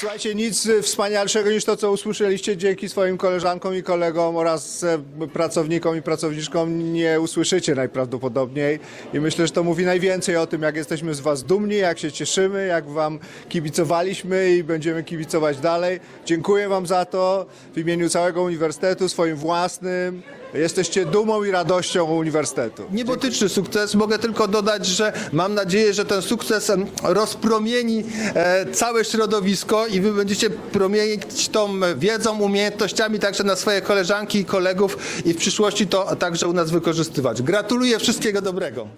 Słuchajcie, nic wspanialszego niż to, co usłyszeliście dzięki swoim koleżankom i kolegom oraz e, pracownikom i pracowniczkom nie usłyszycie najprawdopodobniej. I myślę, że to mówi najwięcej o tym, jak jesteśmy z Was dumni, jak się cieszymy, jak Wam kibicowaliśmy i będziemy kibicować dalej. Dziękuję Wam za to w imieniu całego uniwersytetu, swoim własnym. Jesteście dumą i radością uniwersytetu. Niebotyczny sukces. Mogę tylko dodać, że mam nadzieję, że ten sukces rozpromieni e, całe środowisko i wy będziecie promienić tą wiedzą, umiejętnościami także na swoje koleżanki i kolegów i w przyszłości to także u nas wykorzystywać. Gratuluję wszystkiego dobrego.